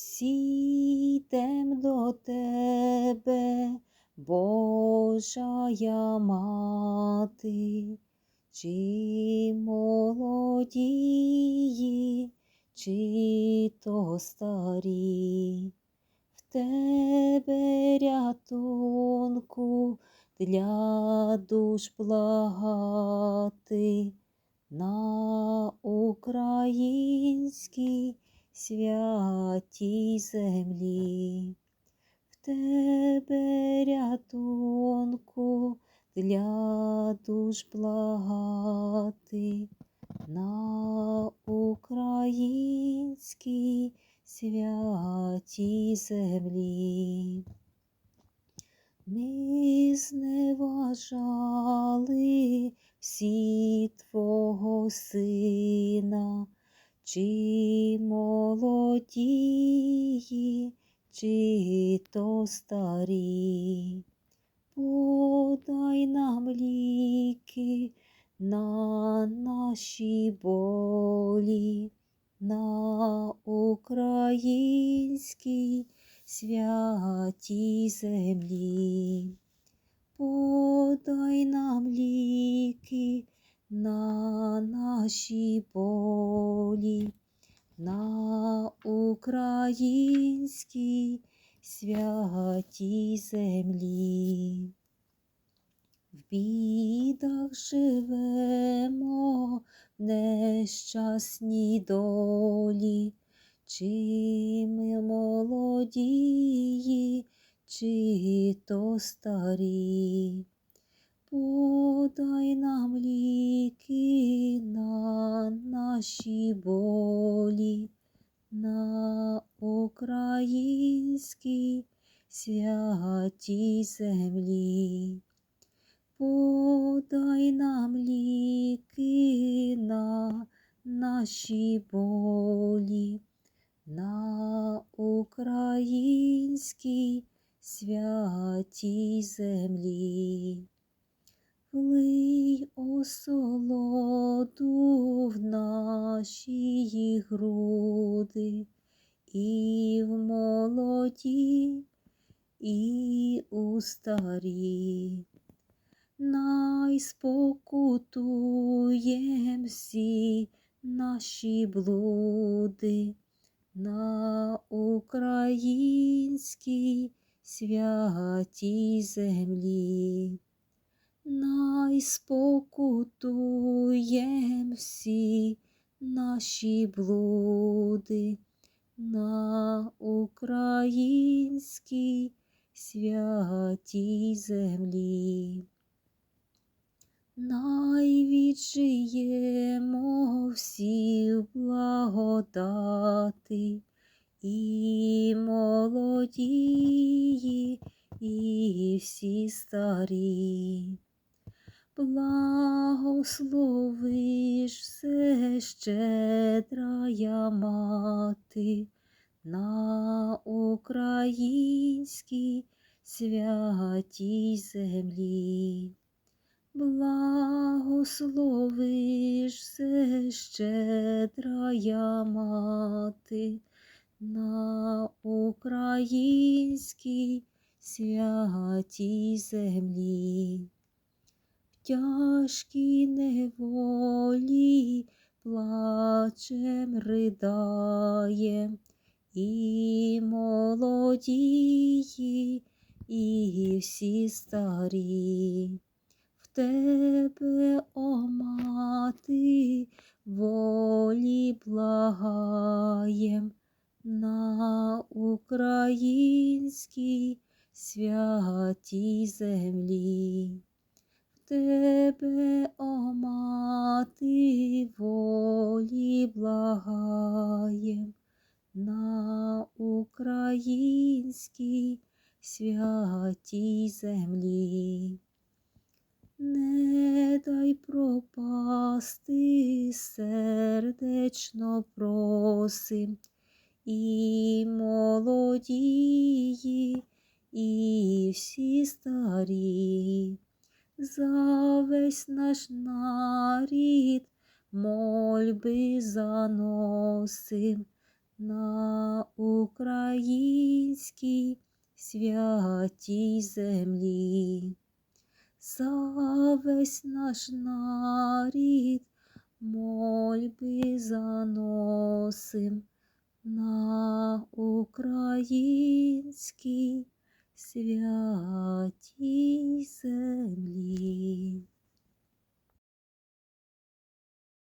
всі йдем до тебе, Божая мати, чи молодії, чи то старі, в тебе рятунку для душ благати. На українській святій землі. В тебе рятунку для душ благати на українській святій землі. Ми зневажали всі Твого Сина, чи молодії, чи то старі. Подай нам ліки на наші болі, на українській святій землі. Подай нам ліки на наші болі, на українській святій землі. В бідах живемо в нещасній долі, чи ми молодії, чи то старі. Подай нам ліки на наші болі, на українській святій землі. Подай нам ліки на наші болі, на українській святій землі. Влий осолоду в наші груди, і в молоді, і у старі. Най спокутуєм всі наші блуди на українській святій землі. Най спокутуєм всі наші блуди на українській святій землі. Най віджиємо всі благодати, і молодії, і всі старі. Благословиш все щедрая мати на українській святій землі. Благословиш все щедрая мати на українській святій землі. Тяжкій неволі плачем ридаєм, і молодії, і всі старі. В тебе, о мати, волі благаєм на українській святій землі. Тебе, о мати, волі благаєм на українській святій землі. Не дай пропасти, сердечно просим, і молодії, і всі старі, за весь наш нарід мольби заносим на українській святій землі. За весь наш нарід мольби заносим на українській святій землі.